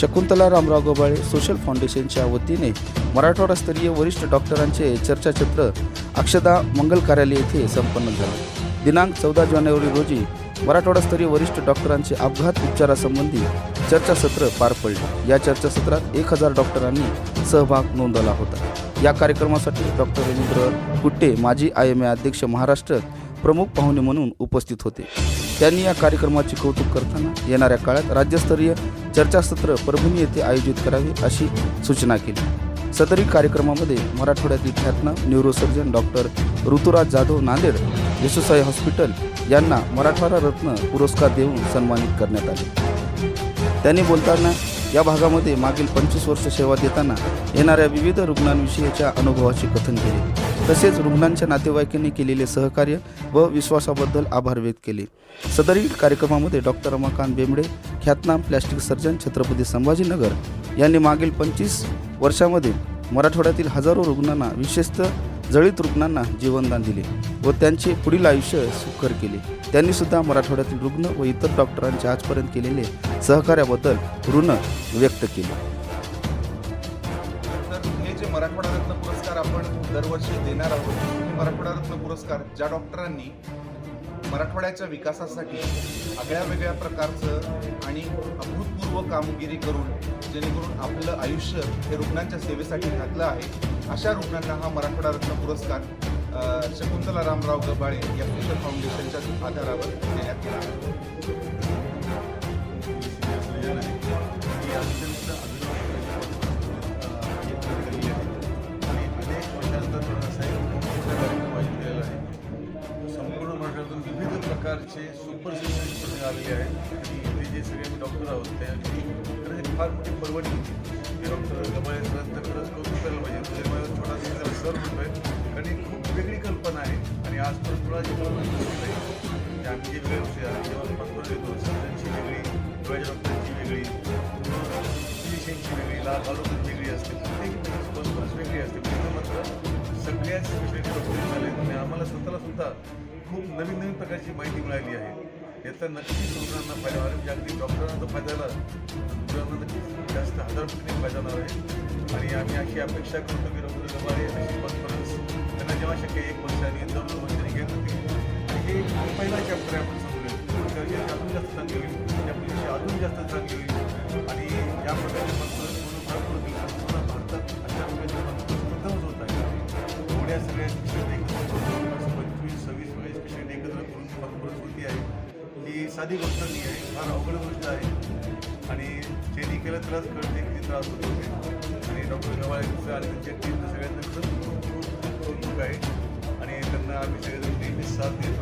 Shakuntala Ramrao गोबाळे social फाउंडेशनच्या वतीने मराठवाडास्तरीय वरिष्ठ डॉक्टरांचे चर्चाचित्र अक्षदा मंगल कार्यालय येथे संपन्न झाले. दिनांक चौदा जानेवारी रोजी मराठवाडास्तरीय वरिष्ठ डॉक्टरांचे अपघात उपचारासंबंधी चर्चासत्र पार पडले. या चर्चासत्रात एक हजार डॉक्टरांनी सहभाग नोंदवला होता. या कार्यक्रमासाठी डॉक्टर रवींद्र कुट्टे माजी आय एम ए अध्यक्ष महाराष्ट्र प्रमुख पाहुणे म्हणून उपस्थित होते. त्यांनी या कार्यक्रमाचे कौतुक करताना येणाऱ्या काळात राज्यस्तरीय चर्चासत्र परभणी येथे आयोजित करावे अशी सूचना केली. सदरी कार्यक्रमामध्ये मराठवाड्यातील ख्यातनाम neurosurgeon doctor Rituraj Jadhav Nanded Yashosai hospital यांना मराठवाडा रत्न पुरस्कार देऊन सन्मानित करण्यात आले. त्यांनी बोलताना या भागामध्ये मागील पंचवीस वर्ष सेवा देताना येणाऱ्या विविध रुग्णांविषयीच्या अनुभवाचे कथन केले. तसेच रुग्णांच्या नातेवाईकांनी केलेले सहकार्य व विश्वासाबद्दल आभार व्यक्त केले. सदरील कार्यक्रमामध्ये डॉक्टर रमाकांत बेंबडे ख्यातनाम प्लॅस्टिक सर्जन छत्रपती संभाजीनगर यांनी मागील पंचवीस वर्षामध्ये मराठवाड्यातील हजारो रुग्णांना विशेषतः जळीत रुग्णांना जीवनदान दिले व त्यांचे पुढील आयुष्य सुखकर केले. त्यांनी सुद्धा मराठवाड्यातील रुग्ण व इतर डॉक्टरांचे आजपर्यंत केलेले सहकार्याबद्दल ऋण व्यक्त केले. जे मराठवाडा रत्न पुरस्कार आपण दरवर्षी देणार आहोत हे मराठवाडा रत्न पुरस्कार ज्या डॉक्टरांनी मराठवाड्याच्या विकासासाठी आगळ्या वेगळ्या प्रकारचं आणि अभूतपूर्व कामगिरी करून जेणेकरून आपलं आयुष्य हे रुग्णांच्या सेवेसाठी घातलं आहे अशा रुग्णांना हा मराठवाडा रत्न पुरस्कार शकुंतला रामराव गबाळे या सोशल फाउंडेशनच्या आधारावर देण्यात आहे. प्रकारचे सुपर स्पेशालिस्ट आलेले आहेत. आणि इथे जे सगळे आम्ही डॉक्टर आहोत त्याची खरंच एक फार मोठी परवडली होती. ते डॉक्टर गबाळे सरांचं तर खरंच कौतुक करायला पाहिजे म्हणजे मला छोटासा सर म्हणतोय कारण ही खूप वेगळी कल्पना आहे. आणि आजपर्यंत मुळात जी मला माहिती आम्ही जे वेगळे होते आहे जेव्हा पाठवून येतो सर्जनची वेगळी डोळ्याच्या डॉक्टरांची वेगळी फिजिशियनची वेगळी लाल आरोग्याची वेगळी असते. प्रत्येक प्रकारची माहिती मिळाली आहे. याचा नक्कीच रुग्णांना फायदा होणार जागतिक डॉक्टरांना तर फायदा झाला. रुग्णांना नक्कीच जास्त हजार पटीने फायदा होणार आहे. आणि आम्ही अशी अपेक्षा करतो की डॉक्टर गबाळे अशी कॉन्फरन्स त्यांना जेव्हा शक्य एक वर्षाने दोन दोन वर्षांनी घेत होती. आणि हे पहिला चॅप्टर आहे आपण समजूया त्याची अजून जास्त चांगली होईल त्या अजून जास्त चांगली साधी गोष्ट नाही आहे. फार अवघड गोष्ट आहे. आणि ज्यांनी केलं त्रास कळते किती त्रास होतो. आणि डॉक्टर गवाळेचं आणि त्यांच्या टीमचं सगळ्यांना खरंच खूप खूप कौतुक आहे. आणि त्यांना आम्ही सगळेजण नेहमी साथ देत.